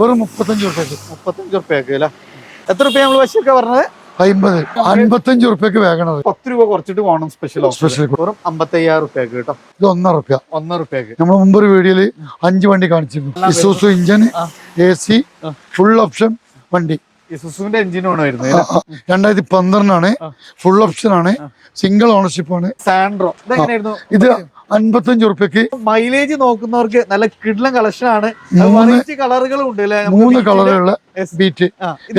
വെറും മുപ്പത്തഞ്ച് റുപ്യക്ക് മുപ്പത്തഞ്ച് റുപ്യക്ക് അല്ലേ? എത്ര റുപ്യ നമ്മൾ പശുക്കെ പറഞ്ഞത്? അമ്പത് അമ്പത്തഞ്ച് റുപ്യക്ക് വേഗണത് പത്ത് രൂപ കുറച്ചിട്ട് പോകണം സ്പെഷ്യൽ സ്പെഷ്യൽ വെറും അമ്പത്തയ്യായിരം റുപ്യക്ക് കേട്ടോ. ഇത് ഒന്നര റുപ്യ ഒന്നര റുപ്യക്ക് നമ്മൾ മുമ്പൊരു വീഡിയോയിൽ അഞ്ച് വണ്ടി കാണിച്ചിരുന്നു. Isuzu engine. A C full option വണ്ടി. ഈ സുസുവിന്റെ എഞ്ചിനാണ് വരുന്നത്. രണ്ടായിരത്തി പന്ത്രണ്ടാണ് ഫുൾ ഓപ്ഷൻ ആണ്. സിംഗിൾ ഓണർഷിപ്പ് ആണ്. സാൻഡ്രോ ഇത് അൻപത്തഞ്ച് റുപ്യക്ക് മൈലേജ് നോക്കുന്നവർക്ക് നല്ല കിഡ്ലൻ കളക്ഷൻ ആണ്. കളറുകളും ഉണ്ട് അല്ലേ? മൂന്ന് കളറുള്ള. ബീറ്റ്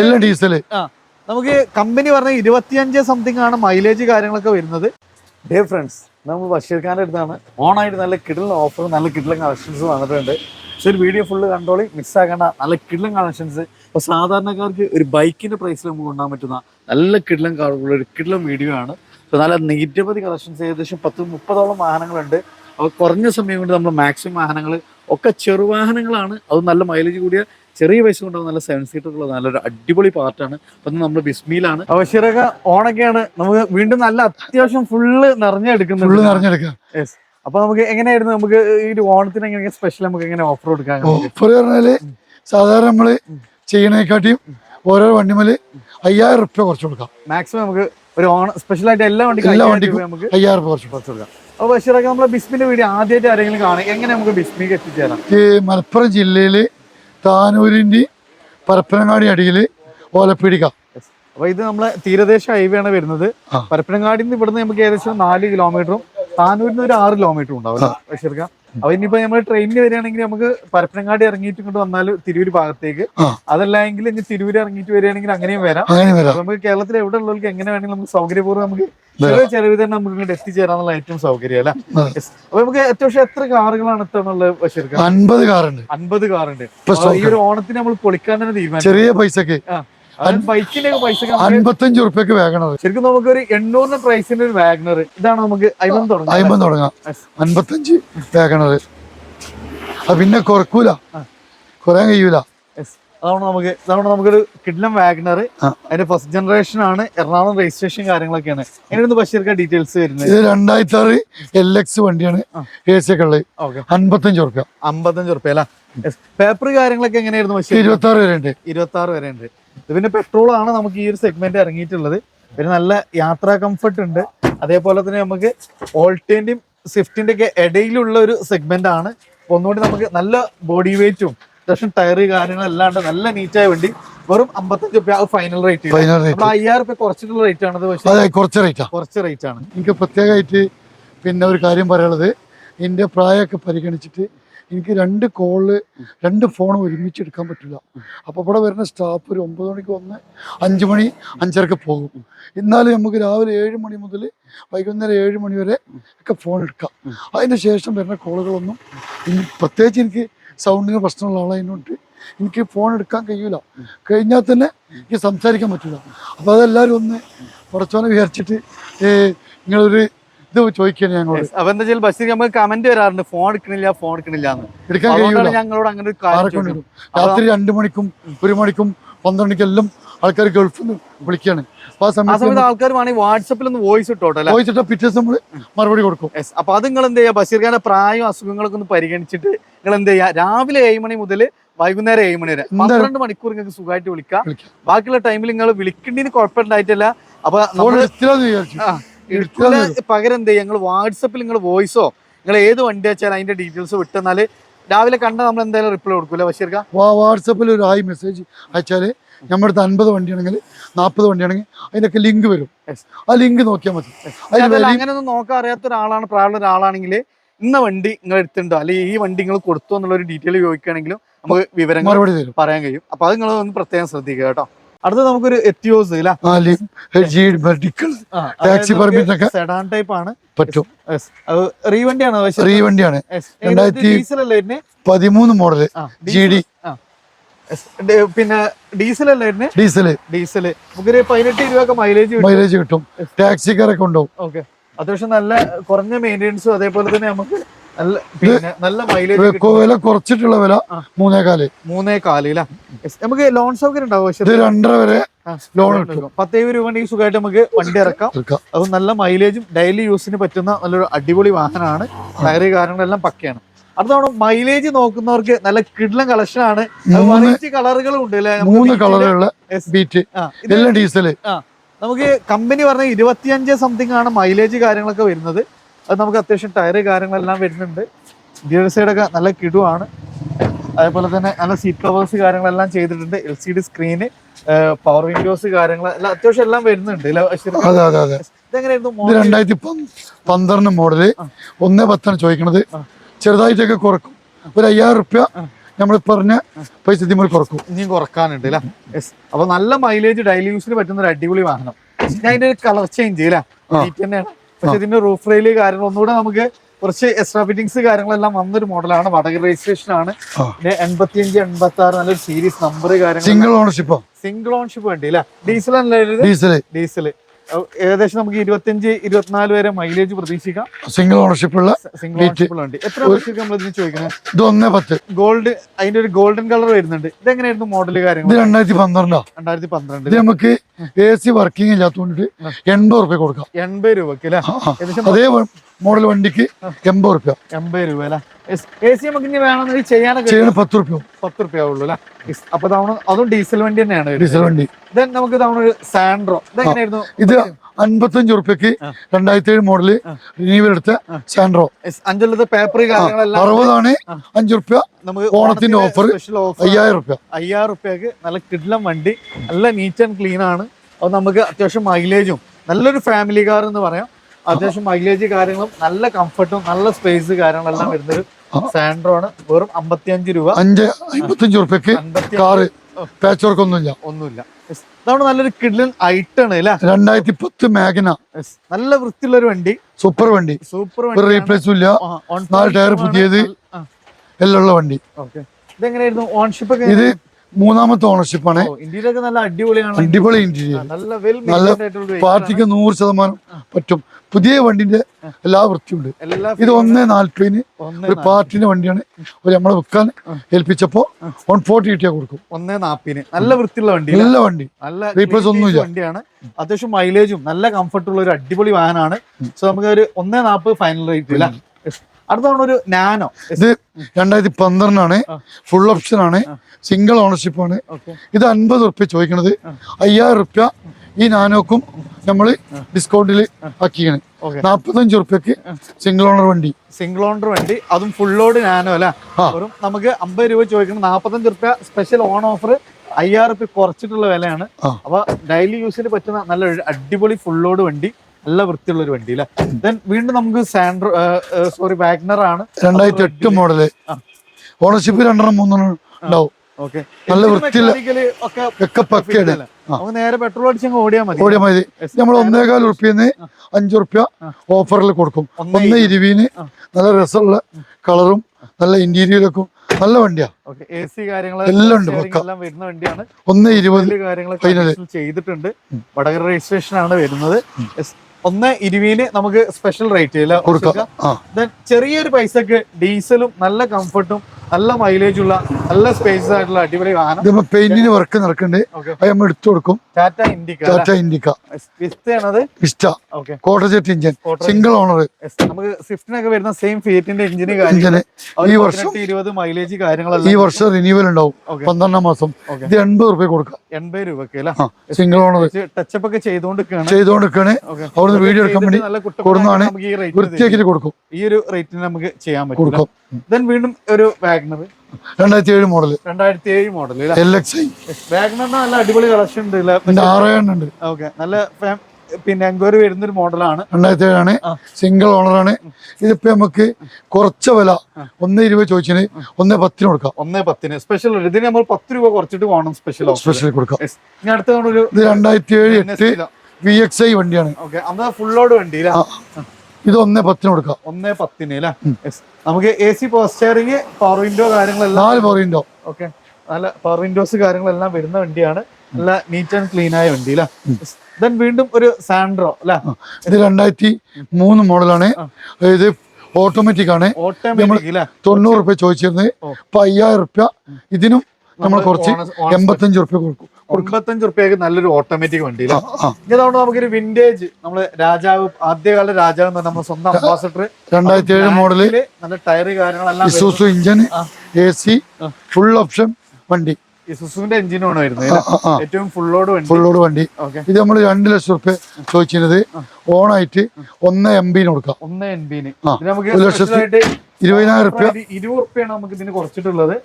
എല്ലാം ഡീസൽ നമുക്ക് കമ്പനി പറഞ്ഞ ഇരുപത്തിയഞ്ച് സംതിങ് ആണ് മൈലേജ് കാര്യങ്ങളൊക്കെ വരുന്നത്. ഡേ ഫ്രണ്ട്സ് നമ്മൾ ബഷീർ ഖാന്റെ അടുത്താണ്. ഓണായിട്ട് നല്ല കിഡ്ലൻ ഓഫർ നല്ല കിഡ്ലൻ കളക്ഷൻസ് വന്നിട്ടുണ്ട്. പക്ഷെ ഒരു വീഡിയോ ഫുള്ള് കണ്ടോളി മിസ് ആക്കേണ്ട. നല്ല കിഡ്ലൻ കളക്ഷൻസ് ഇപ്പോൾ സാധാരണക്കാർക്ക് ഒരു ബൈക്കിന്റെ പ്രൈസിൽ നമുക്ക് കൊണ്ടുപോകാൻ പറ്റുന്ന നല്ല കിഡ്ലൻ കാറുള്ള ഒരു കിഡ്ലൻ വീഡിയോ ആണ്. നല്ല നിരവധി കളക്ഷൻസ് ഏകദേശം പത്ത് മുപ്പതോളം വാഹനങ്ങളുണ്ട്. അപ്പോൾ കുറഞ്ഞ സമയം കൊണ്ട് നമ്മൾ മാക്സിമം വാഹനങ്ങൾ ഒക്കെ ചെറുവാഹനങ്ങളാണ് അത് നല്ല മൈലേജ് കൂടിയ ചെറിയ പൈസ കൊണ്ടാവും നല്ല സെവൻ സീറ്റർ ഉള്ള നല്ലൊരു അടിപൊളി പാർട്ടാണ് അപ്പം നമ്മൾ ബിസ്മിയിലാണ് അവശ്യരക ഓണൊക്കെയാണ്. നമുക്ക് വീണ്ടും നല്ല അത്യാവശ്യം ഫുള്ള് ഫുള്ള് നിറഞ്ഞെടുക്കുന്നുണ്ട് നിറഞ്ഞെടുക്കാം യെസ് അപ്പൊ നമുക്ക് എങ്ങനെയായിരുന്നു നമുക്ക് ഈ ഒരു ഓണത്തിന് എങ്ങനെ സ്പെഷ്യൽ നമുക്ക് എങ്ങനെ ഓഫർ കൊടുക്കാൻ? ഓഫർ പറഞ്ഞാൽ സാധാരണ നമ്മൾ ചെയ്യണേക്കാട്ടിയും ഓരോ വണ്ടിമേൽ അയ്യായിരം റുപ്യ കുറച്ച് കൊടുക്കാം. മാക്സിമം നമുക്ക് ഒരു ഓണം സ്പെഷ്യലായിട്ട് എല്ലാ വണ്ടിക്കും എല്ലാ നമുക്ക് അയ്യായിരം കുറച്ച് കുറച്ച് കൊടുക്കാം. അപ്പൊ ബഷീറൊക്കെ നമ്മളെ ബിസ്മിന്റെ വീട് ആദ്യമായിട്ട് ആരെങ്കിലും കാണും എങ്ങനെ നമുക്ക് ബിസ്മിക്ക് എത്തിച്ചേരാം? ഈ മലപ്പുറം ജില്ലയിൽ താനൂരിന്റെ പരപ്പനങ്ങാടി അടിയിൽ ഓലപ്പീടിക. അപ്പൊ ഇത് നമ്മളെ തീരദേശ ഹൈവേ ആണ് വരുന്നത്. പരപ്പനങ്ങാടി നിന്ന് ഇവിടുന്ന് നമുക്ക് ഏകദേശം നാല് കിലോമീറ്ററും താനൂരിൽ നിന്ന് ഒരു ആറ് കിലോമീറ്റർ ഉണ്ടാവും ബഷീർക്ക അപ്പൊ ഇനിയിപ്പോ നമ്മൾ ട്രെയിനിൽ വരികയാണെങ്കിൽ നമുക്ക് പരപ്പനങ്ങാടി ഇറങ്ങിയിട്ട് ഇങ്ങോട്ട് വന്നാൽ തിരൂര് ഭാഗത്തേക്ക്. അതല്ല എങ്കിൽ ഇനി തിരൂര് ഇറങ്ങിയിട്ട് വരികയാണെങ്കിൽ അങ്ങനെയും വരാം. നമുക്ക് കേരളത്തിൽ എവിടെ ഉള്ളവർക്ക് എങ്ങനെ വേണമെങ്കിലും നമുക്ക് സൗകര്യപൂർവം നമുക്ക് ചെറിയ ചെലവ് തന്നെ നമുക്ക് ഇങ്ങോട്ട് എത്തിച്ചേരാന്നുള്ള ഏറ്റവും സൗകര്യം അല്ല. അപ്പൊ നമുക്ക് അത്യാവശ്യം എത്ര കാറുകളാണ് എത്താന്നുള്ളത് ബഷീർക്ക അൻപത് കാറുണ്ട്. അൻപത് കാറുണ്ട്. ഈ ഒരു ഓണത്തിന് നമ്മൾ പൊളിക്കാൻ തന്നെ തീരുമാനം ചെറിയ പൈസക്ക്. പൈസ അൻപത്തഞ്ച് റുപ്യക്ക് വാഗണർ ശരിക്കും നമുക്ക് ഒരു എണ്ണൂറിന് പ്രൈസിന്റെ ഒരു വാഗണർ ഇതാണ് നമുക്ക് തുടങ്ങാം അയിമ്പത് തുടങ്ങാം. Yes. അൻപത്തഞ്ച് വാഗണർ അത് പിന്നെ കുറക്കൂല. കുറയാൻ കഴിയൂല. അതാണ് നമുക്ക് ഇതാണ് നമുക്കൊരു കിഡ്ലം വാഗ്നർ അതിന്റെ ഫസ്റ്റ് ജനറേഷൻ ആണ്. എറണാകുളം രജിസ്ട്രേഷൻ കാര്യങ്ങളൊക്കെയാണ്. എങ്ങനെയാണ് ബഷീർക്ക് ഡീറ്റെയിൽസ് വരുന്നത്. ഇത് രണ്ടായിരത്തി ആറ് എൽ എക്സ് വണ്ടിയാണ്. എ സി ഒക്കെ ഉള്ളത്. ഓക്കെ അൻപത്തഞ്ച് റുപ്യ അമ്പത്തഞ്ച് റുപ്യ അല്ല? പേപ്പർ കാര്യങ്ങളൊക്കെ എങ്ങനെയായിരുന്നു ബഷീർ ഇരുപത്തി ആറ് വരെ ഉണ്ട് ഇരുപത്തി ആറ് വരെ ഉണ്ട് ഇത് പിന്നെ പെട്രോൾ ആണ് നമുക്ക് ഈ ഒരു സെഗ്മെന്റ് ഇറങ്ങിയിട്ടുള്ളത്. പിന്നെ നല്ല യാത്രാ കംഫർട്ട് ഉണ്ട്. അതേപോലെ തന്നെ നമുക്ക് ഓൾട്ടേന്റെയും സ്വിഫ്റ്റിന്റെ ഒക്കെ ഇടയിലുള്ള ഒരു സെഗ്മെന്റ് ആണ്. അപ്പൊ ഒന്നുകൂടി നമുക്ക് നല്ല ബോഡി വെയിറ്റും അത്യാവശ്യം ടയർ കാര്യങ്ങളെല്ലാം അല്ലാണ്ട് നല്ല നീറ്റായ വണ്ടി. വെറും അമ്പത്തഞ്ച് രൂപ ഫൈനൽ റേറ്റ് റേറ്റ് നമ്മൾ അയ്യായിരം റുപ്യ കുറച്ചിട്ടുള്ള റേറ്റ് ആണ് പക്ഷേ. കുറച്ച് ആണ് കുറച്ച് റേറ്റ് ആണ്. എനിക്ക് പ്രത്യേകമായിട്ട് പിന്നെ ഒരു കാര്യം പറയാനുള്ളത്. എന്റെ പ്രായമൊക്കെ പരിഗണിച്ചിട്ട് എനിക്ക് രണ്ട് കോൾ രണ്ട് ഫോൺ ഒരുമിച്ച് എടുക്കാൻ പറ്റില്ല. അപ്പോൾ ഇവിടെ വരുന്ന സ്റ്റാഫ് ഒരു ഒമ്പത് മണിക്ക് വന്ന് അഞ്ച് മണി അഞ്ചരക്ക് പോകും. എന്നാലും നമുക്ക് രാവിലെ ഏഴ് മണി മുതൽ വൈകുന്നേരം ഏഴ് മണി വരെ ഒക്കെ ഫോൺ എടുക്കാം. അതിന് ശേഷം വരുന്ന കോളുകളൊന്നും പ്രത്യേകിച്ച് എനിക്ക് സൗണ്ടിന് പ്രശ്നമുള്ള ആളായതുകൊണ്ട് എനിക്ക് ഫോൺ എടുക്കാൻ കഴിയൂല. കഴിഞ്ഞാൽ തന്നെ എനിക്ക് സംസാരിക്കാൻ പറ്റില്ല. അപ്പോൾ അതെല്ലാവരും ഒന്ന് പുറച്ചോനെ വിചാരിച്ചിട്ട് നിങ്ങളൊരു ഇത് ചോദിക്കുകയാണ് ഞങ്ങളോട്. അപ്പൊ എന്താ വെച്ചാൽ ബസ്സിൽ നമുക്ക് കമന്റ് വരാറുണ്ട്. ഫോൺ എടുക്കണില്ല ഫോൺ എടുക്കണില്ല എന്ന്. എടുക്കാൻ കഴിയൂല. ഞങ്ങളോട് അങ്ങനെ ഒരു കാര്യം ആരെ ചോദിച്ചത്. രാത്രി രണ്ടു മണിക്കും ഒരു മണിക്കും പന്ത്രണ്ട് മണിക്കെല്ലാം ആൾക്കാർ ഗൾഫിൽ നിന്ന് വിളിക്കുകയാണ്. അപ്പൊ ആ ആ സമയത്ത് സമയത്ത് ആൾക്കാർ വേണമെങ്കിൽ വാട്സപ്പിൽ ഒന്ന് വോയിസ് ഇട്ടോട്ടെ അല്ലെ? ചോദിച്ചിട്ട് പിറ്റേ ദിവസം നമ്മൾ മറുപടി കൊടുക്കും. യെസ് അപ്പൊ അത് നിങ്ങൾ എന്ത് ചെയ്യുക? ബഷീർ ഖാന്റെ പ്രായവും അസുഖങ്ങളൊക്കെ ഒന്ന് പരിഗണിച്ചിട്ട് നിങ്ങൾ എന്ത് ചെയ്യുക? രാവിലെ ഏഴ് മണി മുതൽ വൈകുന്നേരം ഏഴ് മണി വരെ എന്താ- പന്ത്രണ്ട് മണിക്കൂർ നിങ്ങൾക്ക് സുഖമായിട്ട് വിളിക്കാം. വിളിക്കാം. ബാക്കിയുള്ള ടൈമിൽ നിങ്ങൾ വിളിക്കേണ്ടതിന് കുഴപ്പമുണ്ടായിട്ടില്ല. അപ്പൊ ഫോൺ നമ്മൾ എടുത്തില്ലാന്ന് വിചാരിച്ചു. പകരം എന്ത് ഞങ്ങൾ വാട്സപ്പിൽ നിങ്ങൾ വോയിസോ നിങ്ങൾ ഏത് വണ്ടി വെച്ചാൽ അതിന്റെ ഡീറ്റെയിൽസ് വിട്ടെന്നാൽ രാവിലെ കണ്ട നമ്മൾ എന്തായാലും റിപ്ലൈ കൊടുക്കൂല ബഷീർക്ക? വാട്സപ്പിൽ ഒരു ഹായ് മെസ്സേജ് അയച്ചാൽ നമ്മുടെ അടുത്ത് അൻപത് വണ്ടിയാണെങ്കിൽ നാൽപ്പത് വണ്ടിയാണെങ്കിൽ അതിനൊക്കെ ലിങ്ക് വരും. ആ ലിങ്ക് നോക്കിയാൽ മതി. അങ്ങനെയൊന്നും നോക്കാൻ അറിയാത്ത ഒരാളാണ് പ്രായമുള്ള ഒരാളാണെങ്കിൽ ഇന്ന വണ്ടി നിങ്ങൾ എടുത്തിട്ടുണ്ടോ? അല്ലെങ്കിൽ ഈ വണ്ടി നിങ്ങൾ കൊടുത്തു എന്നുള്ള ഒരു ഡീറ്റെയിൽ ചോദിക്കുകയാണെങ്കിലും നമുക്ക് വിവരങ്ങൾ പറയാൻ കഴിയും. അപ്പൊ അത് നിങ്ങൾ ഒന്ന് പ്രത്യേകം ശ്രദ്ധിക്കുക കേട്ടോ. അടുത്ത നമുക്കൊരു Etios taxi permit? Sedan type ആണ്. പറ്റും. റീവണ്ടിയാണ് അത് റീ വണ്ടിയാണ് ഫ്രീ വണ്ടിയാണ് രണ്ടായിരത്തി-? പതിമൂന്ന് മോഡൽ. ആ, ജി ഡി. പിന്നെ ഡീസൽ അല്ലേ ഡീസൽ ഡീസൽ നമുക്കൊരു പതിനെട്ട് രൂപ മൈലേജ് കിട്ടും. മൈലേജ് കിട്ടും. ടാക്സിക്കാരൊക്കെ ഉണ്ടാവും ഓക്കെ അത്യാവശ്യം നല്ല കുറഞ്ഞ മെയിന്റെനൻസും അതേപോലെ തന്നെ നമുക്ക് നല്ല നല്ല മൈലേജ് വില- കുറച്ചിട്ടുള്ള വില മൂന്നേകാൽ. മൂന്നേകാൽ നമുക്ക് ലോൺ സൗകര്യം ഉണ്ടാവും? രണ്ടര വരെ ലോൺ കിട്ടും. പത്തേഴ് രൂപ ഉണ്ടെങ്കിൽ സുഖമായിട്ട് നമുക്ക് വണ്ടി ഇറക്കാം. അത് നല്ല മൈലേജും ഡെയിലി യൂസിന് പറ്റുന്ന നല്ലൊരു അടിപൊളി വാഹനമാണ്. ടയറ് കാര്യങ്ങളെല്ലാം പക്കയാണ്. അടുത്തവണ മൈലേജ് നോക്കുന്നവർക്ക് നല്ല കിഡ്ലം കളക്ഷൻ ആണ്. കളറുകളും ഉണ്ട് അല്ലേ മൂന്ന് കളറുള്ള. ബീറ്റ് എല്ലാം ഡീസൽ നമുക്ക് കമ്പനി പറഞ്ഞ ഇരുപത്തിയഞ്ച് സംതിങ് ആണ് മൈലേജ് കാര്യങ്ങളൊക്കെ വരുന്നത്. അത് നമുക്ക് അത്യാവശ്യം ടയർ കാര്യങ്ങളെല്ലാം വരുന്നുണ്ട്. ഇന്റീരിയർ സൈഡൊക്കെ നല്ല കിടുവാണ്. അതേപോലെ തന്നെ നല്ല സീറ്റ് കവേഴ്സ് കാര്യങ്ങളെല്ലാം ചെയ്തിട്ടുണ്ട്. L C D screen power windows കാര്യങ്ങൾ എല്ലാം അത്യാവശ്യം എല്ലാം വരുന്നുണ്ട് അതെ അതെ അതെ. ഇത്? രണ്ടായിരത്തി പന്ത് പന്ത്രണ്ട് മോഡൽ ഒന്നേ പത്താണ് ചോദിക്കണത്. ചെറുതായിട്ടൊക്കെ കുറക്കും. ഒരു അയ്യായിരം റുപ്യ നമ്മൾ പറഞ്ഞ പൈസ കുറക്കും. ഇനിയും കുറക്കാനുണ്ട് അല്ലേ? അപ്പൊ നല്ല മൈലേജ് ഡെയിലി യൂസിന് പറ്റുന്ന ഒരു അടിപൊളി വാഹനം. ഞാൻ ഇതിന്റെ ഒരു കളർ ചേഞ്ച് അല്ലേ നീറ്റ് തന്നെയാണ്. പക്ഷെ ഇതിന്റെ റൂഫ് റെയിൽ കാര്യങ്ങൾ ഒന്നുകൂടെ നമുക്ക് കുറച്ച് എക്സ്ട്രാ ഫിറ്റിംഗ്സ് കാര്യങ്ങളെല്ലാം വന്നൊരു മോഡലാണ് വടകര രജിസ്ട്രേഷൻ ആണ്. എൺപത്തി അഞ്ച് എൺപത്തി ആറ് നല്ലൊരു സീരീസ് നമ്പർ കാര്യങ്ങൾ സിംഗിൾ ഓണർഷിപ്പോ സിംഗിൾ ഓണർഷിപ്പ് വേണ്ടി അല്ലെ? ഡീസൽ ഇത് ഡീസൽ ഏകദേശം നമുക്ക് ഇരുപത്തിയഞ്ച് ഇരുപത്തിനാല് വരെ മൈലേജ് പ്രതീക്ഷിക്കാം. സിംഗിൾ ഓണർഷിപ്പ് ഉള്ള സിംഗിൾ ഓണർഷിപ്പ് ഉണ്ട് എത്ര വർഷം നമ്മൾ ഇതിന് ചോദിക്കുന്നത് ഇത് ഒന്നേ പത്ത്. ഗോൾഡ് അതിന്റെ ഒരു ഗോൾഡൻ കളർ വരുന്നുണ്ട്. ഇതെങ്ങനെയായിരുന്നു മോഡൽ ഇത് കാര്യങ്ങൾ രണ്ടായിരത്തി പന്ത്രണ്ടോ? രണ്ടായിരത്തി പന്ത്രണ്ട്. ഇത് നമുക്ക് എ സി വർക്കിംഗ് ഇല്ലാത്തതുകൊണ്ട് എൺപത് റുപ്യ കൊടുക്കാം. എൺപത് രൂപക്ക് അല്ലേ. അതേ മോഡൽ വണ്ടിക്ക് എൺപത് റുപ്യ. എൺപത് രൂപ അല്ലേ? എ സി നമുക്ക് ഇനി വേണമെങ്കിൽ ചെയ്യാനൊക്കെ ചെയ്യണ പത്ത് റുപ്യ പത്ത് റുപ്യ ആവുള്ളൂ അല്ലേ. അപ്പൊ തവണ അതും ഡീസൽ വണ്ടി തന്നെയാണ് ഡീസൽ വണ്ടി. നമുക്ക് തവണ ഒരു സാൻഡ്രോ. ഇതെങ്ങനെയായിരുന്നു ഇത് അൻപത്തഞ്ച് റുപ്യക്ക് രണ്ടായിരത്തി ഏഴ് മോഡൽ റിന്യൂവൽ എടുത്ത സാൻഡ്രോ. അഞ്ചുള്ളത് പേപ്പർ അറുപതാണ് അഞ്ചു റുപ്യ. നമുക്ക് ഓണത്തിന്റെ ഓഫർ അയ്യായിരം റുപ്യ. അയ്യായിരം റുപ്യക്ക് നല്ല കിഡ്ലം വണ്ടി. നല്ല നീറ്റ് ആൻഡ് ക്ലീൻ ആണ്. അത് നമുക്ക് അത്യാവശ്യം മൈലേജും നല്ലൊരു ഫാമിലി കാർ എന്ന് പറയാം. അത്യാവശ്യം മൈലേജ് കാര്യങ്ങളും നല്ല കംഫർട്ടും നല്ല സ്പേസ് കാര്യങ്ങളെല്ലാം വരുന്നൊരു സാൻഡ്രോ ആണ്. വെറും അമ്പത്തിയഞ്ച് രൂപ. അഞ്ച് അമ്പത്തഞ്ച് റുപ്യക്ക് കാറ് പാച്ച് വർക്ക് ഒന്നുമില്ല. ഒന്നുമില്ല. നമ്മുടെ നല്ലൊരു കിഡ്ലൻ ഐറ്റാണ് അല്ലേ? രണ്ടായിരത്തി പത്ത് മാഗ്ന Yes. നല്ല വൃത്തിയുള്ള ഒരു വണ്ടി. സൂപ്പർ വണ്ടി. സൂപ്പർ വണ്ടി റീപ്ലേസും ഇല്ല. നാല് ടയർ പുതിയത്. എല്ലാം ഉള്ള വണ്ടി. ഓക്കെ ഇതെങ്ങനെയായിരുന്നു? ഓൺഷിപ്പ് ഒക്കെ ഇത് മൂന്നാമത്തെ ഓണർഷിപ്പ് ആണ്. ഇന്ത്യയിലൊക്കെ നല്ല അടിപൊളിയാണ്. അടിപൊളി ഇന്റീരിയർ നല്ല പാർട്ടിക്ക് നൂറ് ശതമാനം പറ്റും. പുതിയ വണ്ടിന്റെ എല്ലാ വൃത്തിയും ഉണ്ട്. ഇത് ഒന്നേ നാല്പതിന് ഒരു പാർട്ടിന്റെ വണ്ടിയാണ്. ഒരു നമ്മളെ വിൽക്കാൻ ഏൽപ്പിച്ചപ്പോ വൺ ഫോർട്ടി കിട്ടിയാ കൊടുക്കും. ഒന്നേ നാപ്പിന് നല്ല വൃത്തിയുള്ള വണ്ടി നല്ല വണ്ടി. നല്ല റീപ്ലേസ് ഒന്നും ഒന്നുമില്ല. വണ്ടിയാണ്. അത്യാവശ്യം മൈലേജും നല്ല കംഫർട്ടുള്ള ഒരു അടിപൊളി വാഹനമാണ്. സോ നമുക്ക് ഒരു ഒന്നേ നാപ്പ് ഫൈനൽ റേറ്റ് ഇല്ല അടുത്ത തവണ ഒരു നാനോ. ഇത് രണ്ടായിരത്തി പന്ത്രണ്ടാണ്. ഫുൾ ഓപ്ഷൻ ആണ്. സിംഗിൾ ഓണർഷിപ്പ് ആണ്. ഇത് അൻപത് റുപ്യ ചോദിക്കണത്. അയ്യായിരം റുപ്യ ഈ നാനോക്കും നമ്മൾ ഡിസ്കൗണ്ടിൽ ആക്കിയാണ്. നാപ്പത്തഞ്ച് റുപ്യക്ക് സിംഗിൾ ഓണർ വണ്ടി. സിംഗിൾ ഓണർ വണ്ടി. അതും ഫുൾ ലോഡ് നാനോ അല്ല. വെറും നമുക്ക് അമ്പത് രൂപ ചോദിക്കണം. നാപ്പത്തഞ്ച് റുപ്യ സ്പെഷ്യൽ ഓൺ ഓഫർ അയ്യായിരം റുപ്യ കുറച്ചിട്ടുള്ള വിലയാണ്. അപ്പൊ ഡെയിലി യൂസിന് പറ്റുന്ന നല്ല അടിപൊളി ഫുൾ ലോഡ് വണ്ടി. നല്ല വൃത്തിയുള്ള ഒരു വണ്ടി അല്ലേ ദെൻ വീണ്ടും നമുക്ക് സാൻഡ്രോ സോറി വാഗ്നർ ആണ്. രണ്ടായിരത്തി എട്ട് മോഡൽ ആ. ഓണർഷിപ്പ് രണ്ടെണ്ണം മൂന്നെണ്ണം ഉണ്ടാവും. നല്ല വൃത്തിയുള്ള- ഒക്കെ പക്കയുടെ നേരെ പെട്രോൾ അടിച്ചങ്ങ് ഓടിയാൽ മതി. ഓടിയാൽ മതി. നമ്മൾ ഒന്നേകാൽ റുപ്യന്ന് അഞ്ചു റുപ്യ ഓഫറിൽ കൊടുക്കും. ഒന്നേ ഇരുപതിന് നല്ല രസമുള്ള കളറും നല്ല ഇന്റീരിയലൊക്കെ നല്ല വണ്ടിയാ. എ സി എല്ലാം ഉണ്ട് വരുന്ന വണ്ടിയാണ്. ഒന്ന് ഇരുപത് കാര്യങ്ങളൊക്കെ ചെയ്തിട്ടുണ്ട്. വടകര രജിസ്ട്രേഷൻ ആണ് വരുന്നത്. ഒന്ന് ഇരുപതിന് നമുക്ക് സ്പെഷ്യൽ റേറ്റ് കൊടുക്കാം. ചെറിയൊരു പൈസക്ക് ഡീസലും നല്ല കംഫർട്ടും നല്ല മൈലേജ് ഉള്ള നല്ല സ്പേസ് ആയിട്ടുള്ള അടിപൊളി വാഹനം. ഇതിപ്പോ പെയിന്റിന് വർക്ക് നടക്കുന്നുണ്ട് അത് നമ്മൾ എടുത്തു കൊടുക്കും. Tata Indica Tata Indica Quadrajet engine single owner നമുക്ക് സ്വിഫ്റ്റിനൊക്കെ വരുന്ന സെയിം ഫിയറ്റിന്റെ എഞ്ചിന് ഇഞ്ചന് ഈ വർഷം ഇരുപത് മൈലേജ് ഈ വർഷം റിന്യൂവൽ ഉണ്ടാവും. പന്ത്രണ്ടാം മാസം. ഇത് എൺപത് റുപ്യ കൊടുക്കാം. എൺപത് രൂപക്ക് സിംഗിൾ ഓണർ ടച്ചപ്പ് ഒക്കെ ചെയ്തോണ്ട് ചെയ്തുകൊണ്ടിരിക്കണേ Okay. അവിടുന്ന് വീഡിയോ എടുക്കാൻ വേണ്ടി നല്ല കുട്ടപ്പനാക്കി കൊടുക്കുന്നതാണ്. വൃത്തിയാക്കിട്ട് കൊടുക്കും. ഈ ഒരു റേറ്റിന് നമുക്ക് ചെയ്യാൻ പറ്റും കൊടുക്കും. ദെൻ വീണ്ടും ഒരു വാഗ്നർ രണ്ടായിരത്തി ഏഴ് മോഡൽ രണ്ടായിരത്തി ഏഴ് മോഡൽ എൽ എക്സ് ഐ വാഗ്നറിന് നല്ല അടിപൊളി കളക്ഷൻ ഉണ്ട് ഉണ്ട് ഓക്കെ. നല്ല പിന്നെ എൻക്വയറി വരുന്ന ഒരു മോഡലാണ് രണ്ടായിരത്തി ഏഴാണ്. സിംഗിൾ ഓണറാണ് ഇതിപ്പോ നമുക്ക് കുറച്ച വില. ഒന്ന് ഇരുപത് ചോദിച്ചതിന് ഒന്ന് പത്തിന് കൊടുക്കാം. ഒന്ന് പത്തിന്. സ്പെഷ്യൽ ഇതിന് നമ്മൾ പത്ത് രൂപ കുറച്ചിട്ട് വേണം സ്പെഷ്യൽ സ്പെഷ്യൽ കൊടുക്കാം. ഇനി അടുത്ത ഇത് രണ്ടായിരത്തി ഏഴ് എട്ട് വി എക്സ് ഐ വണ്ടിയാണ്. ഓക്കെ. അന്ന് ഫുൾ ലോഡ് വണ്ടി. ഇത് ഒന്നേ പത്തിന് കൊടുക്കാം. ഒന്നേ പത്തിന് അല്ലേ നമുക്ക് എ സി പോസ്റ്ററിങ് പവർ വിൻഡോ കാര്യങ്ങളെല്ലാം നാല് വിൻഡോ ഓക്കെ നല്ല പവർ വിൻഡോസ് കാര്യങ്ങളെല്ലാം വരുന്ന വണ്ടിയാണ്. നല്ല നീറ്റ് ആൻഡ് ക്ലീൻ ആയ വണ്ടി അല്ലേ ദെൻ വീണ്ടും ഒരു സാൻഡ്രോ അല്ലെ ഇത് രണ്ടായിരത്തി മൂന്ന് മോഡലാണ്. ഇത് ഓട്ടോമാറ്റിക് ആണ്. തൊണ്ണൂറ് റുപ്യ ചോദിച്ചിരുന്നത്. അപ്പൊ ഇപ്പൊ അയ്യായിരം റുപ്യ. ഇതിനും നമ്മൾ കുറച്ച് എൺപത്തി അഞ്ച് എൺപത്തഞ്ച് റുപ്യ കൊടുക്കും. ഒൻപത്തഞ്ച് റുപ്യക്ക് നല്ലൊരു ഓട്ടോമാറ്റിക് വണ്ടി ആ, ആ. നമുക്കൊരു വിന്റേജ് നമ്മൾ രാജാവ് ആദ്യകാല രാജാവ് എന്ന് സ്വന്തം അംബാസഡർ രണ്ടായിരത്തി ഏഴ് മോഡൽ നല്ല ടയറ് കാര്യങ്ങളെല്ലാം Isuzu engine. A C full option വണ്ടി. ഇസുസുവിന്റെ എഞ്ചിനാണ് വരുന്നത്. ഏറ്റവും ഫുള്ളോട് വണ്ടി. ഫുള്ളോട് വണ്ടി. ഇത് നമ്മൾ രണ്ട് ലക്ഷം റുപ്യ ചോദിച്ചിരുന്നത്. ഓണായിട്ട് ഒന്ന് എം ബിന് കൊടുക്കാം. ഒന്ന് എം ബിന് നമുക്ക് ആയിട്ട് ഇരുപതിനായിരം റുപ്യ. ഇരുപത് റുപ്യാണ് നമുക്ക് ഇതിന് കുറച്ചിട്ടുള്ളത്.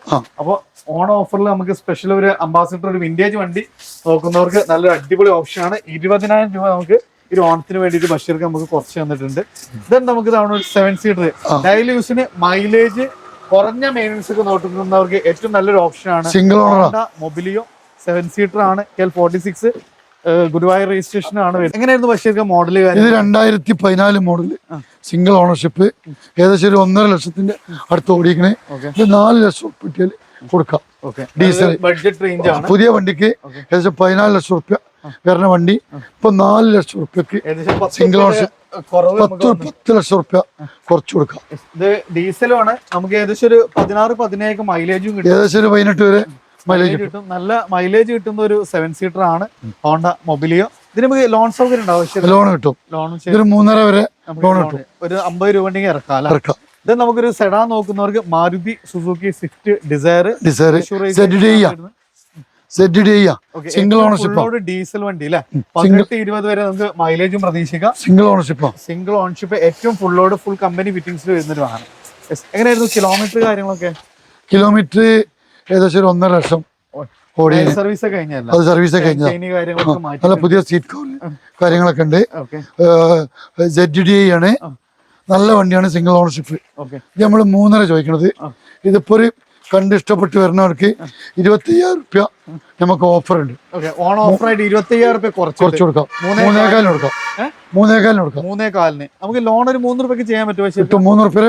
അപ്പൊ ഓൺ ഓഫറിൽ നമുക്ക് സ്പെഷ്യൽ ഒരു അംബാസിഡർ ഒരു വിന്റേജ് വണ്ടി നോക്കുന്നവർക്ക് നല്ലൊരു അടിപൊളി ഓപ്ഷൻ ആണ്. ഇരുപതിനായിരം രൂപ നമുക്ക് ഒരു ഓണത്തിന് വേണ്ടിയിട്ട് ബഷീർക്ക് നമുക്ക് കുറച്ച് തന്നിട്ടുണ്ട്. ദെൻ നമുക്ക് തവണ ഒരു സെവൻ സീറ്റർ ഡെയിലി യൂസിന് മൈലേജ് കുറഞ്ഞ മെയിനൻസ് ഒക്കെ നോക്കുന്നവർക്ക് ഏറ്റവും നല്ലൊരു ഓപ്ഷൻ ആണ്. സിംഗിൾ മൊബിലിയോ സെവൻ സീറ്റർ ആണ്. KL forty six Guruvayur registration ആണ് എങ്ങനെയായിരുന്നു ബഷീർക്ക് മോഡൽ ഇത് രണ്ടായിരത്തി പതിനാല് മോഡൽ സിംഗിൾ ഓണർഷിപ്പ് ഏകദേശം ഒരു ഒന്നര ലക്ഷത്തിന്റെ അടുത്ത് ഓടിക്കണേ ഇത് നാല് ലക്ഷം കിട്ടിയാൽ കൊടുക്കാം. ഓക്കെ. ഡീസൽ. ബഡ്ജറ്റ് റേഞ്ച് ആണ്. പുതിയ വണ്ടിക്ക് ഏകദേശം പതിനാല് ലക്ഷം റുപ്യ വരുന്ന വണ്ടി. ഇപ്പൊ നാല് ലക്ഷം റുപ്യക്ക് സിംഗിൾ ഓണർഷിപ്പ് പത്ത് പത്ത് ലക്ഷം റുപ്യ കുറച്ച് കൊടുക്കാം. ഇത് ഡീസലും ആണ്. നമുക്ക് ഏകദേശം ഒരു പതിനാറ് പതിനേഴ് മൈലേജും കിട്ടും. ഏകദേശം ഒരു പതിനെട്ട് വരെ മൈലേജ് കിട്ടും. നല്ല മൈലേജ് കിട്ടുന്ന ഒരു സെവൻ സീറ്റർ ആണ് ഹോണ്ട മൊബിലിയോ ഇതിന് നമുക്ക് ലോൺ സൗകര്യം ഉണ്ടാവും ലോൺ കിട്ടും. ലോൺ മൂന്നര വരെ ലോൺ കിട്ടും. ഒരു അമ്പത് രൂപ ഉണ്ടെങ്കിൽ ഇറക്കാം ഇത് നമുക്കൊരു sedan നോക്കുന്നവർക്ക് Maruti Suzuki Swift Dzire Dzire Z Z single ownership diesel വണ്ടി അല്ലെ? പതിനെട്ട് ഇരുപത് വരെ നമുക്ക് മൈലേജും പ്രതീക്ഷിക്കാം. സിംഗിൾ ഓണർഷിപ്പ് സിംഗിൾ ഓണർഷിപ്പ് ഏറ്റവും ഫുള്ളോട് ഫുൾ കമ്പനി ഫിറ്റിംഗ്സിൽ വരുന്നൊരു വാഹനം. എങ്ങനെയായിരുന്നു കിലോമീറ്റർ കാര്യങ്ങളൊക്കെ? കിലോമീറ്റർ ഏകദേശം ഒരു ഒന്നര ലക്ഷം ഓടി. സർവീസ് കഴിഞ്ഞല്ല അത് സർവീസ് കഴിഞ്ഞതാ. ചൈനി നല്ല പുതിയ സീറ്റ് കവർ കാര്യങ്ങളൊക്കെ ഉണ്ട്. ജെഡ് ഡി ആണ്. നല്ല വണ്ടിയാണ് സിംഗിൾ ഓണർഷിപ്പ് ഇത് നമ്മൾ മൂന്നര ചോദിക്കണത്. ഇതിപ്പോ ഒരു കണ്ട് ഇഷ്ടപ്പെട്ട് വരുന്നവർക്ക് ഇരുപത്തി അയ്യായിരം റുപ്യ നമുക്ക് ഓഫർ ഉണ്ട് ഓക്കെ ഓൺ കുറച്ച് കുറച്ച് കൊടുക്കാം. മൂന്നേ മൂന്നേകാലിന് കൊടുക്കാം? മൂന്നേകാലിന് കൊടുക്കാം. മൂന്നേകാലിന്. നമുക്ക് ലോൺ ഒരു മൂന്ന് രൂപയ്ക്ക് ചെയ്യാൻ പറ്റും പക്ഷേ കിട്ടും. മൂന്ന് റുപ്യ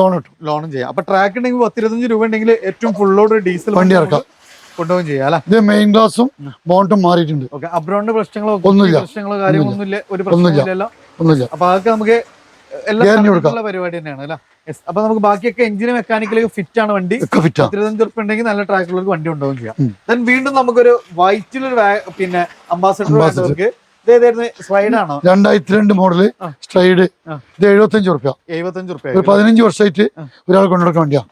ലോൺ കിട്ടും. ലോണും ചെയ്യാം. അപ്പൊ ട്രാക്ക് ഉണ്ടെങ്കിൽ പത്തിരുപത്തഞ്ച് രൂപ ഉണ്ടെങ്കിൽ ഏറ്റവും ഫുള്ളോട് ഡീസൽ വണ്ടി ഇറക്കാം. കൊണ്ടുപോകും ചെയ്യാം അല്ലെ? ഇത് മെയിൻ ഗ്ലാസും ബോണ്ടും മാറിയിട്ടുണ്ട്. അബ്രോണ്ട് പ്രശ്നങ്ങളോ ഒന്നുമില്ല. പ്രശ്നങ്ങളോ കാര്യങ്ങളൊന്നുമില്ല ഒരു. പ്രശ്നമില്ലല്ലോ ഒന്നുമില്ല. അപ്പൊ അതൊക്കെ നമുക്ക് പരിപാടി തന്നെയാണ് അല്ലേ? Yes. അപ്പൊ നമുക്ക് ബാക്കിയൊക്കെ എഞ്ചിന് മെക്കാനിക്കലി ഫിറ്റ് ആണ് വണ്ടി. ഒക്കെ ഫിറ്റാ ഇരുപത്തഞ്ച് ഉറുപ്പ് ഉണ്ടെങ്കിൽ നല്ല ട്രാക്കുള്ളവർക്ക് വണ്ടി ഉണ്ടാവും ചെയ്യാം. ഉം. ദെൻ വീണ്ടും നമുക്കൊരു വൈറ്റിലൊരു പിന്നെ അംബാസഡർ രണ്ടായിരത്തി രണ്ട് മോഡൽ. സ്ട്രൈഡ്. ഇത് എഴുപത്തഞ്ച് റുപ്യ എഴുപത്തഞ്ച് ഒരു റുപ്യ പതിനഞ്ച് വർഷമായിട്ട്. ഒരാൾ കൊണ്ടുനടക്കാൻ വണ്ടിയാ.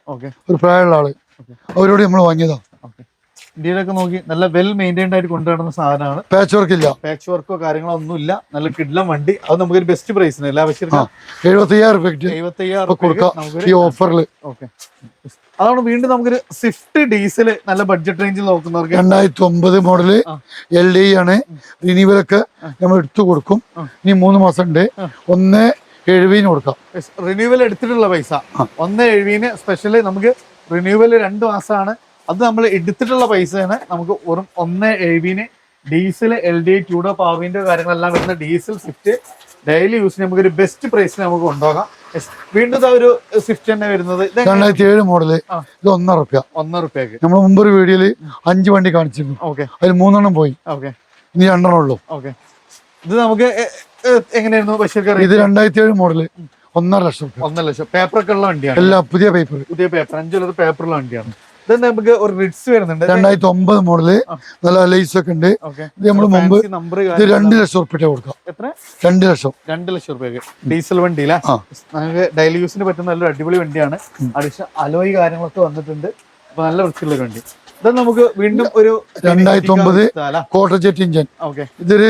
ഒരു പ്രായമുള്ള ആൾ. അവരോട് നമ്മൾ വാങ്ങിയതാ. ഇന്ത്യയിലൊക്കെ നോക്കി നല്ല വെൽ മെയിന്റൈൻഡ് ആയിട്ട് കൊണ്ടുവരുന്ന സാധനമാണ്. പാച്ച് വർക്ക് ഇല്ല. പാച്ച് വർക്കോ കാര്യങ്ങളോ ഒന്നുമില്ല. നല്ല കിഡ്ലം വണ്ടി. അത് നമുക്കൊരു ബെസ്റ്റ് പ്രൈസിന് എല്ലാ എഴുപത്തി ഓഫറിൽ ഓക്കെ. അതാണ് വീണ്ടും നമുക്കൊരു സ്വിഫ്റ്റ് ഡീസൽ നല്ല ബഡ്ജറ്റ് റേഞ്ചിൽ നോക്കുന്നവർക്ക്. രണ്ടായിരത്തി ഒമ്പത് മോഡൽ എൽ ഡി ആണ്. റിനീവലൊക്കെ നമ്മൾ എടുത്തു കൊടുക്കും. ഇനി മൂന്ന് മാസം ഉണ്ട്. ഒന്ന് എഴുപതിന് കൊടുക്കാം. റിന്യൂവൽ എടുത്തിട്ടുള്ള പൈസ. ഒന്ന് എഴുപതിന് സ്പെഷ്യൽ നമുക്ക് റിന്യൂവൽ രണ്ട് മാസമാണ്. അത് നമ്മൾ എടുത്തിട്ടുള്ള പൈസ തന്നെ നമുക്ക് വെറും ഒന്ന് എഴുപതിന് ഡീസൽ എൽ ഡി ടൂഡോ പാവിന്റെ കാര്യങ്ങളെല്ലാം വരുന്ന ഡീസൽ സ്വിഫ്റ്റ് ഡെയിലി യൂസിന് നമുക്കൊരു ബെസ്റ്റ് പ്രൈസിന് നമുക്ക് കൊണ്ടുപോകാം. വീണ്ടും ഒരു സ്വിഫ്റ്റ് തന്നെ വരുന്നത്. രണ്ടായിരത്തി ഏഴ് മോഡൽ ഇത് ഒന്നര റുപ്യ. ഒന്നര റുപ്യക്ക്. നമ്മൾ മുമ്പൊരു വീഡിയോയിൽ അഞ്ച് വണ്ടി കാണിച്ചിരുന്നു. ഓക്കെ അതിൽ മൂന്നെണ്ണം പോയി. ഓക്കെ ഇനി രണ്ടെണ്ണം ഉള്ളൂ. ഓക്കെ ഇത് നമുക്ക് എങ്ങനെയായിരുന്നു ബഷീർ ഇത് രണ്ടായിരത്തി ഏഴ് മോഡൽ ഒന്നര ലക്ഷം ഒന്നര ലക്ഷം. പേപ്പറൊക്കെ ഉള്ള വണ്ടിയാണ്. എല്ലാം പുതിയ പേപ്പർ പുതിയ പേപ്പർ അഞ്ചുള്ളത് പേപ്പറുള്ള വണ്ടിയാണ്. ഇത് നമുക്ക് ഒരു റിഡ്സ് വരുന്നുണ്ട്. രണ്ടായിരത്തി ഒമ്പത് മോഡൽ നല്ല ലൈസ് ഒക്കെ ഉണ്ട്. നമ്മൾ ഇത് നമ്മൾ മുമ്പ് നമ്പർ ഇത് രണ്ട് ലക്ഷം റുപ്യ കൊടുക്കാം. എത്ര? രണ്ട് ലക്ഷം. രണ്ട് ലക്ഷം റുപ്യക്ക് ഡീസൽ വണ്ടി. നമുക്ക് ഡെയിലി യൂസിന് പറ്റുന്ന നല്ലൊരു അടിപൊളി വണ്ടിയാണ്. അടിച്ച അലോയ് കാര്യങ്ങളൊക്കെ വന്നിട്ടുണ്ട്. അപ്പൊ നല്ല വൃത്തിയുള്ള വണ്ടി. ഇത് നമുക്ക് വീണ്ടും ഒരു രണ്ടായിരത്തി ഒമ്പത് കോട്ട ജെറ്റ് ഇഞ്ചൻ ഇതൊരു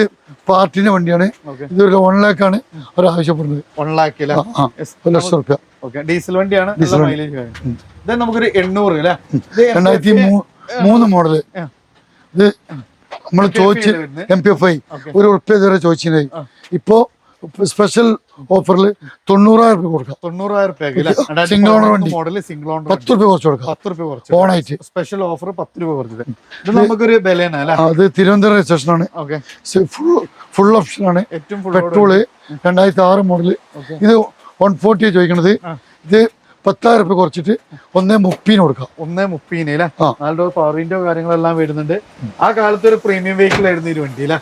പാർട്ടിന്റെ വണ്ടിയാണ്. ഇതൊരു വൺ ലാക്ക് ആണ് അവർ ആവശ്യപ്പെടുന്നത് വൺ ലാക്ക് ഒരു ലക്ഷം റുപ്യ. ഡീസൽ വണ്ടിയാണ്. ഡീസൽ ഇത് നമുക്കൊരു എണ്ണൂറ് രണ്ടായിരത്തി മൂന്ന് മോഡൽ. ഇത് നമ്മൾ ചോദിച്ച്. M P F I. ഒരു ഉറുപ്പ്യ ഇതുവരെ ചോദിച്ചിരുന്നത് ആ. ഇപ്പോ സ്പെഷ്യൽ ഓഫറിൽ തൊണ്ണൂറായിരം രൂപ കൊടുക്കാം. തൊണ്ണൂറായിരം രൂപ സിംഗിൾ ഓണർ വണ്ടി. മോഡൽ സിംഗിൾ ഓണർ പത്ത് രൂപ കുറച്ച് കൊടുക്കാം. പത്ത് രൂപ കുറച്ച്. ഓണായിട്ട് സ്പെഷ്യൽ ഓഫർ പത്ത് രൂപ കുറച്ചത് ഇത് നമുക്കൊരു അല്ലേ? അത് തിരുവനന്തപുരം സ്റ്റേഷനാണ് ഓക്കെ ഫുൾ ഫുൾ ആണ്. ഏറ്റവും പെട്രോൾ രണ്ടായിരത്തി ആറ് മോഡൽ ഇത് വൺ ഫോർട്ടി ചോദിക്കണത്. ഇത് പത്തായിരം രൂപ കുറച്ചിട്ട് ഒന്നേ മുപ്പീന് കൊടുക്കാം. ഒന്നേ മുപ്പീന് അല്ലേ? നാല് ഡോർ പവർ വിൻഡോ കാര്യങ്ങളെല്ലാം വരുന്നുണ്ട്. ആ കാലത്ത് ഒരു പ്രീമിയം വെഹിക്കിൾ ആയിരുന്നു ഈ വണ്ടി അല്ലേ?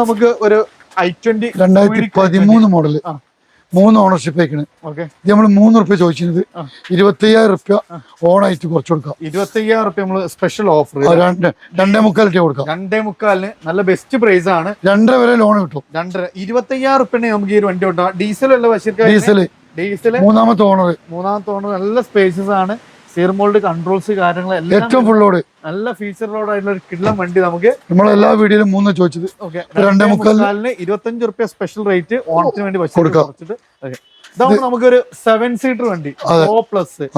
നമുക്ക് ഒരു ഐ ട്വന്റി രണ്ടായിരത്തി പതിമൂന്ന് മോഡൽ. മൂന്ന് ഓണർഷിപ്പ് ആയിക്കണ്. ഓക്കെ ഇത് നമ്മൾ മൂന്ന് റുപ്യ ചോദിച്ചിരുന്നത്. ഇരുപത്തയ്യായിരം റുപ്യ ഓണായിട്ട് കുറച്ച് കൊടുക്കാം. ഇരുപത്തയ്യായിരം റുപ്യ നമ്മൾ സ്പെഷ്യൽ ഓഫർ രണ്ടേ മുക്കാൽ രൂപ കൊടുക്കാം. രണ്ടേ മുക്കാലിന് നല്ല ബെസ്റ്റ് പ്രൈസ് ആണ്. രണ്ടര വരെ ലോൺ കിട്ടും. രണ്ടര ഇരുപത്തയ്യായിരം റുപ്യ നമുക്ക് ഈ ഒരു വണ്ടി ഉണ്ടാവും ഡീസൽ അല്ല ബഷീർ ഡീസൽ. ഡീസൽ മൂന്നാമത്തെ ഓണർ മൂന്നാമത്തെ ഓണർ നല്ല സ്പേസസ് ആണ്. സീർമോൾഡ് കൺട്രോൾസ് കാര്യങ്ങൾ എല്ലാം ഏറ്റവും ലോഡ് നല്ല ഫീച്ചറിലോട് ആയിട്ടുള്ള ഒരു കിള്ളം വണ്ടി നമുക്ക് നമ്മളെല്ലാ വീഡിയോയിലും മൂന്ന് ചോദിച്ചത്. ഓക്കെ രണ്ടേ മുക്കാലിന് ഇരുപത്തഞ്ച് റുപ്യ സ്പെഷ്യൽ റേറ്റ് ഓണത്തിന് വേണ്ടി. ഇതാണ് നമുക്കൊരു സെവൻ സീറ്റർ വണ്ടി. ഗോ ഓ പ്ലസ്